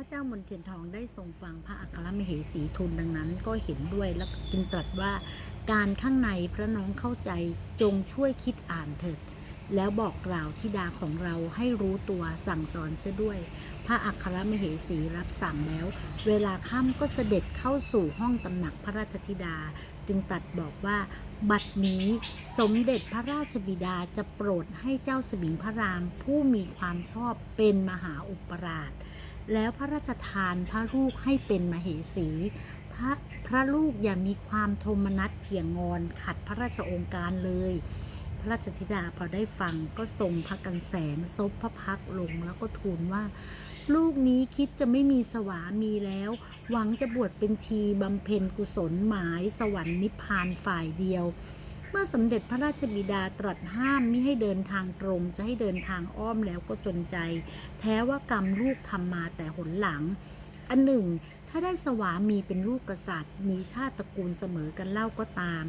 พระเจ้ามนเทียนทองได้ทรงฟังพระอัครมเหสีทูลดังนั้นก็เห็นด้วยและจึงตรัสว่าการข้างในพระน้องเข้าใจจงช่วยคิดอ่านเถิด แล้วบอกกล่าวธิดาของเราให้รู้ตัวสั่งสอนเสียด้วย พระอัครมเหสีรับสั่งแล้ว เวลาค่ำก็เสด็จเข้าสู่ห้องตำหนักพระราชธิดา จึงตรัดบอกว่าบัดนี้สมเด็จพระราชบิดาจะโปรดให้เจ้าสมิงพระรามผู้มีความชอบเป็นมหาอุปราช แล้วพระราชทานพระลูกให้เป็นมเหสี พระพระลูกอย่ามีความโทมนัสเกี่ยงงอนขัดพระราชโองการเลย พระราชธิดาพอได้ฟังก็ทรงพระกันแสงซบพระพักลงแล้วก็ทูลว่า ลูกนี้คิดจะไม่มีสวามีแล้ว หวังจะบวชเป็นชีบำเพ็ญกุศลหมายสวรรค์นิพพานฝ่ายเดียว เมื่อสมเด็จพระราชบิดาตรัสห้ามไม่ให้เดินทางตรง จะให้เดินทางอ้อมแล้วก็จนใจ แท้ว่ากรรมลูกทำมาแต่หนหลัง อันหนึ่ง ถ้าได้สวามีเป็นลูกกษัตริย์ มีชาติตระกูลเสมอกันเล่าก็ตาม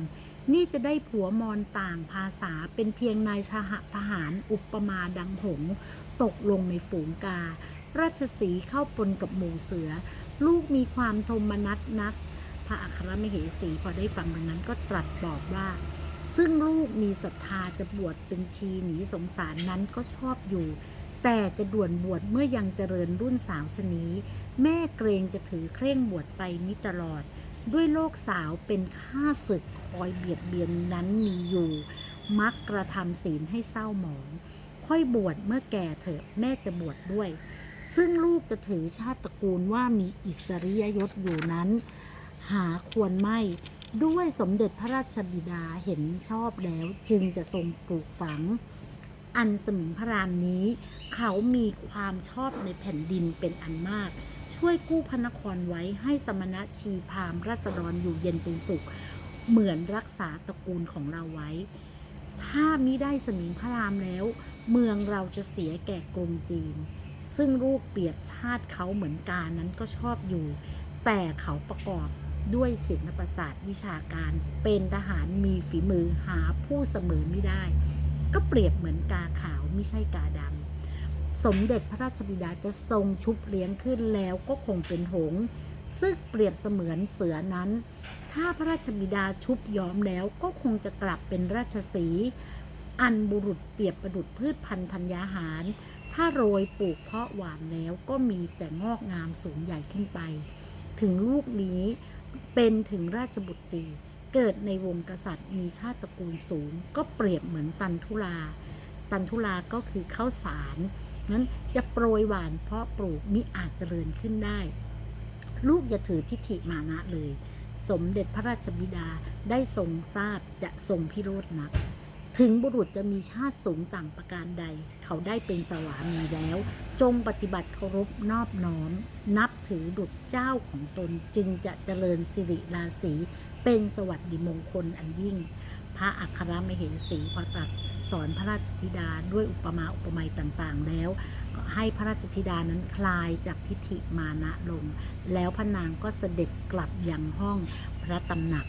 นี่จะได้ผัวมอนต่างภาษาเป็นเพียงนายชาหทหารอุปมาดังหง ตกลงในฝูงกา ราชสีเข้าปนกับหมูเสือ ลูกมีความทมนัสนักพระอัครมเหสีพอได้ฟังดังนั้นก็ตรัสบอกว่า ซึ่งลูกมีศรัทธาจะบวชเป็นชีหนีสงสารนั้นก็ชอบอยู่ แต่จะด่วนบวชเมื่อยังเจริญรุ่นสาวชนีแม่เกรงจะถือเคร่งบวชไปมิตลอด ด้วยโลกสาวเป็นข้าศึกคอยเบียดเบียนนั้นมีอยู่ มักกระทำศีลให้เศร้าหมอง ค่อยบวชเมื่อแก่เถอะแม่จะบวชดด้วย ซึ่งลูกจะถือชาติตระกูลว่ามีอิสริยยศอยู่นั้น หาควรไม่ ด้วยสมเด็จพระราชบิดาเห็นชอบแล้วจึงจะทรงปลูกฝัง อันสมิงพระรามนี้ เขามีความชอบในแผ่นดินเป็นอันมาก ช่วยกู้พระนครไว้ให้สมณะชีพรามราษฎรอยู่เย็นเป็นสุข เหมือนรักษาตระกูลของเราไว้ ถ้ามิได้สมิงพระรามแล้ว เมืองเราจะเสียแก่กรุงจีน ซึ่งลูกเปรียบชาติเขาเหมือนกานั้นก็ชอบอยู่ แต่เขาประกอบ ด้วยศิลปศาสตร์วิชาการ เป็นทหารมีฝีมือหาผู้เสมอไม่ได้ ก็เปรียบเหมือนกาขาวไม่ใช่กาดำสมเด็จพระราชบิดาจะทรงชุบเลี้ยงขึ้นแล้วก็คงเป็นหง ซึ่งเปรียบเสมือนเสือนั้น ถ้าพระราชบิดาชุบย้อมแล้วก็คงจะกลับเป็นราชสี อันบุรุษเปรียบประดุดพืชพันธุ์ธัญญาหาร ถ้าโรยปลูกเพาะหวานแล้วก็มีแต่งอกงามสูงใหญ่ขึ้นไป ถึงลูกนี้ เป็นถึงราชบุตรีเกิดในวงกษัตริย์มีชาติตระกูลสูง ก็เปรียบเหมือนตันทุลา ตันทุลาก็คือข้าวสารนั้นจะโปรยหวานเพราะปลูกมิอาจเจริญขึ้นได้ ลูกอย่าถือทิฏฐิมานะเลย สมเด็จพระราชบิดาได้ทรงทราบจะทรงพิโรธนัก ถึงบุรุษจะมีชาติสูงต่างประการใด เขาได้เป็นสวามีแล้ว จงปฏิบัติเคารพนอบน้อม นับถือดุจเจ้าของตนจึงจะเจริญสิริราศีเป็นสวัสดิมงคลอันยิ่ง พระอัครมเหสีพอตรัสสอนพระราชธิดาด้วยอุปมาอุปไมยต่างๆ แล้ว ก็ให้พระราชธิดานั้นคลายจากทิฏฐิมานะลง แล้วพระนางก็เสด็จกลับยังห้องพระตำหนัก